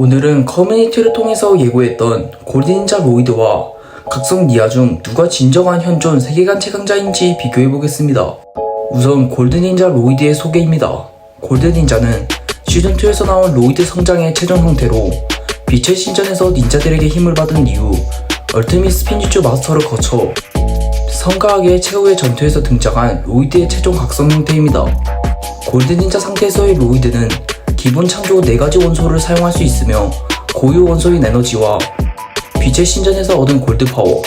오늘은 커뮤니티를 통해서 예고했던 골든닌자 로이드와 각성 니아 중 누가 진정한 현존 세계관 최강자인지 비교해보겠습니다. 우선 골든닌자 로이드의 소개입니다. 골든닌자는 시즌2에서 나온 로이드 성장의 최종 형태로 빛의 신전에서 닌자들에게 힘을 받은 이후 얼티밋 스피니쭈 마스터를 거쳐 성가하게 최후의 전투에서 등장한 로이드의 최종 각성 형태입니다. 골든닌자 상태에서의 로이드는 기본 창조 4가지 원소를 사용할 수 있으며 고유 원소인 에너지와 빛의 신전에서 얻은 골드 파워,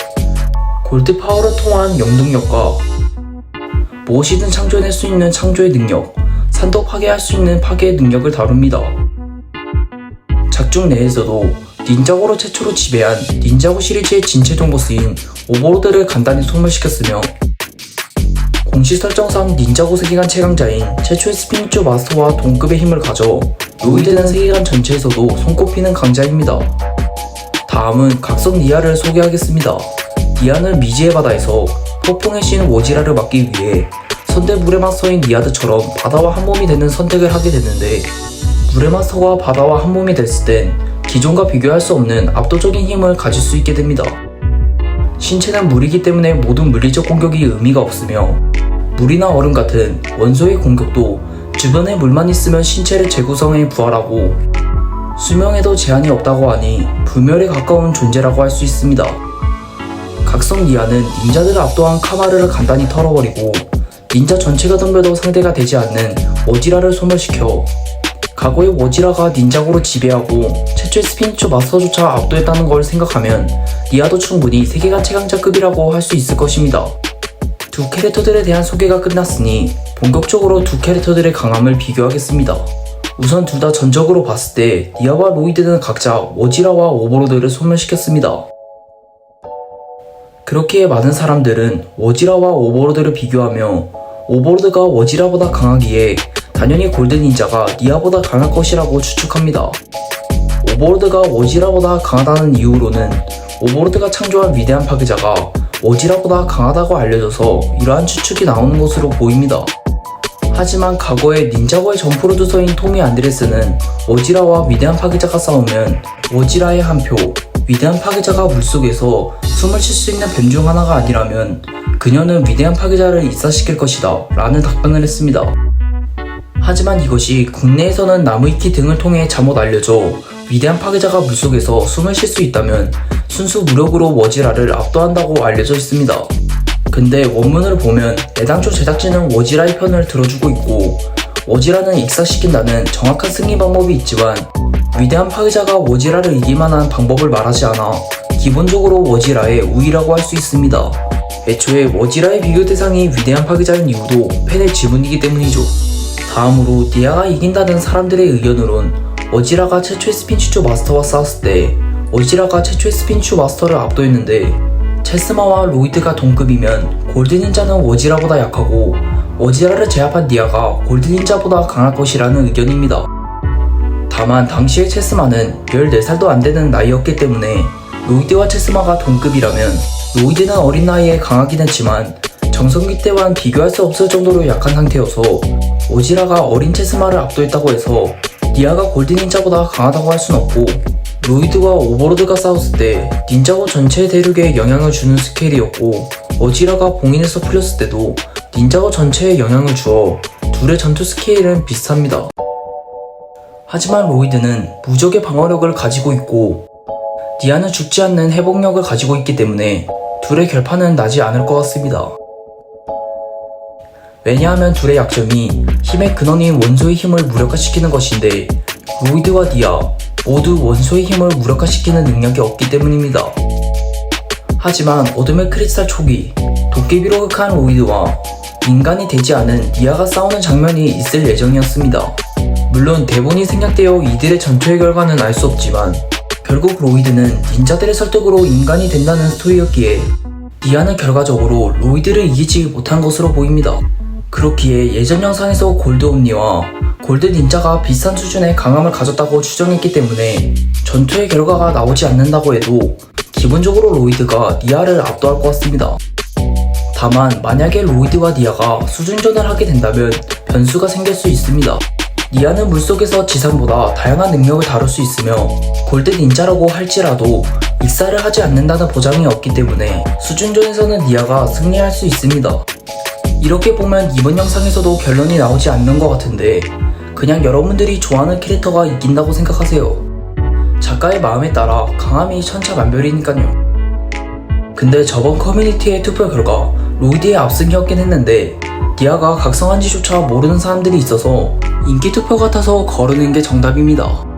골드 파워를 통한 영능력과 무엇이든 창조해낼 수 있는 창조의 능력, 산도 파괴할 수 있는 파괴의 능력을 다룹니다. 작중 내에서도 닌자고로 최초로 지배한 닌자고 시리즈의 진체종 보스인 오버로드를 간단히 소멸시켰으며 공식 설정상 닌자고 세계관 최강자인 최초의 스피니쭈 마스터와 동급의 힘을 가져 로이드는 세계관 전체에서도 손꼽히는 강자입니다. 다음은 각성 니아를 소개하겠습니다. 니아는 미지의 바다에서 폭풍의 신 워지라를 막기 위해 선대 물의 마스터인 니아드처럼 바다와 한 몸이 되는 선택을 하게 됐는데 물의 마스터가 바다와 한 몸이 됐을 땐 기존과 비교할 수 없는 압도적인 힘을 가질 수 있게 됩니다. 신체는 물이기 때문에 모든 물리적 공격이 의미가 없으며 물이나 얼음 같은 원소의 공격도 주변에 물만 있으면 신체를 재구성해 부활하고 수명에도 제한이 없다고 하니 불멸에 가까운 존재라고 할 수 있습니다. 각성 니아는 닌자들을 압도한 카마르를 간단히 털어버리고 닌자 전체가 덤벼도 상대가 되지 않는 워지라를 소멸시켜 과거의 워지라가 닌자고로 지배하고 최초의 스피니처 마스터조차 압도했다는 걸 생각하면 니아도 충분히 세계관 최강자급이라고 할 수 있을 것입니다. 두 캐릭터들에 대한 소개가 끝났으니 본격적으로 두 캐릭터들의 강함을 비교하겠습니다. 우선 둘 다 전적으로 봤을 때 니아와 로이드는 각자 워지라와 오버로드를 소멸시켰습니다. 그렇기에 많은 사람들은 워지라와 오버로드를 비교하며 오버로드가 워지라보다 강하기에 당연히 골든 닌자가 니아보다 강할 것이라고 추측합니다. 오버로드가 워지라보다 강하다는 이유로는 오버로드가 창조한 위대한 파괴자가 워지라보다 강하다고 알려져서 이러한 추측이 나오는 것으로 보입니다. 하지만 과거에 닌자고의 점프로드서인 토미 안드레스는 워지라와 위대한 파괴자가 싸우면 워지라의 한 표, 위대한 파괴자가 물속에서 숨을 쉴 수 있는 뱀 중 하나가 아니라면 그녀는 위대한 파괴자를 입사시킬 것이다 라는 답변을 했습니다. 하지만 이것이 국내에서는 나무위키 등을 통해 잘못 알려져 위대한 파괴자가 물속에서 숨을 쉴 수 있다면 순수 무력으로 워지라를 압도한다고 알려져 있습니다. 근데 원문을 보면 애당초 제작진은 워지라의 편을 들어주고 있고 워지라는 익사시킨다는 정확한 승리 방법이 있지만 위대한 파괴자가 워지라를 이길만한 방법을 말하지 않아 기본적으로 워지라의 우위라고 할 수 있습니다. 애초에 워지라의 비교 대상이 위대한 파괴자인 이유도 팬의 지분이기 때문이죠. 다음으로 니아가 이긴다는 사람들의 의견으론 워지라가 최초의 스핀추 마스터와 싸웠을 때 워지라가 최초의 스핀추 마스터를 압도했는데 체스마와 로이드가 동급이면 골드닌자는 워지라보다 약하고 워지라를 제압한 니아가 골드닌자보다 강할 것이라는 의견입니다. 다만 당시의 체스마는 14살도 안 되는 나이였기 때문에 로이드와 체스마가 동급이라면 로이드는 어린 나이에 강하긴 했지만 정성기 때와는 비교할 수 없을 정도로 약한 상태여서 오지라가 어린 체스마를 압도했다고 해서 니아가 골드닌자보다 강하다고 할 순 없고 로이드와 오버로드가 싸웠을 때 닌자고 전체 대륙에 영향을 주는 스케일이었고 어지라가 봉인에서 풀렸을 때도 닌자고 전체에 영향을 주어 둘의 전투 스케일은 비슷합니다. 하지만 로이드는 무적의 방어력을 가지고 있고 니아는 죽지 않는 회복력을 가지고 있기 때문에 둘의 결판은 나지 않을 것 같습니다. 왜냐하면 둘의 약점이 힘의 근원인 원소의 힘을 무력화시키는 것인데 로이드와 니아 모두 원소의 힘을 무력화시키는 능력이 없기 때문입니다. 하지만 어둠의 크리스탈 초기 도깨비로 흑한 로이드와 인간이 되지 않은 니아가 싸우는 장면이 있을 예정이었습니다. 물론 대본이 생략되어 이들의 전투의 결과는 알 수 없지만 결국 로이드는 닌자들의 설득으로 인간이 된다는 스토리였기에 니아는 결과적으로 로이드를 이기지 못한 것으로 보입니다. 그렇기에 예전 영상에서 골드 옴니와 골드 닌자가 비슷한 수준의 강함을 가졌다고 추정했기 때문에 전투의 결과가 나오지 않는다고 해도 기본적으로 로이드가 니아를 압도할 것 같습니다. 다만 만약에 로이드와 니아가 수준전을 하게 된다면 변수가 생길 수 있습니다. 니아는 물속에서 지상보다 다양한 능력을 다룰 수 있으며 골드 닌자라고 할지라도 익사를 하지 않는다는 보장이 없기 때문에 수준전에서는 니아가 승리할 수 있습니다. 이렇게 보면 이번 영상에서도 결론이 나오지 않는 것 같은데 그냥 여러분들이 좋아하는 캐릭터가 이긴다고 생각하세요. 작가의 마음에 따라 강함이 천차만별이니까요. 근데 저번 커뮤니티의 투표 결과 로이드의 압승이었긴 했는데 디아가 각성한지조차 모르는 사람들이 있어서 인기 투표 같아서 거르는 게 정답입니다.